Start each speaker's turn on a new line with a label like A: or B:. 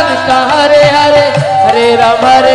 A: ભગવાન કહરે હરે હરે રામ. હરે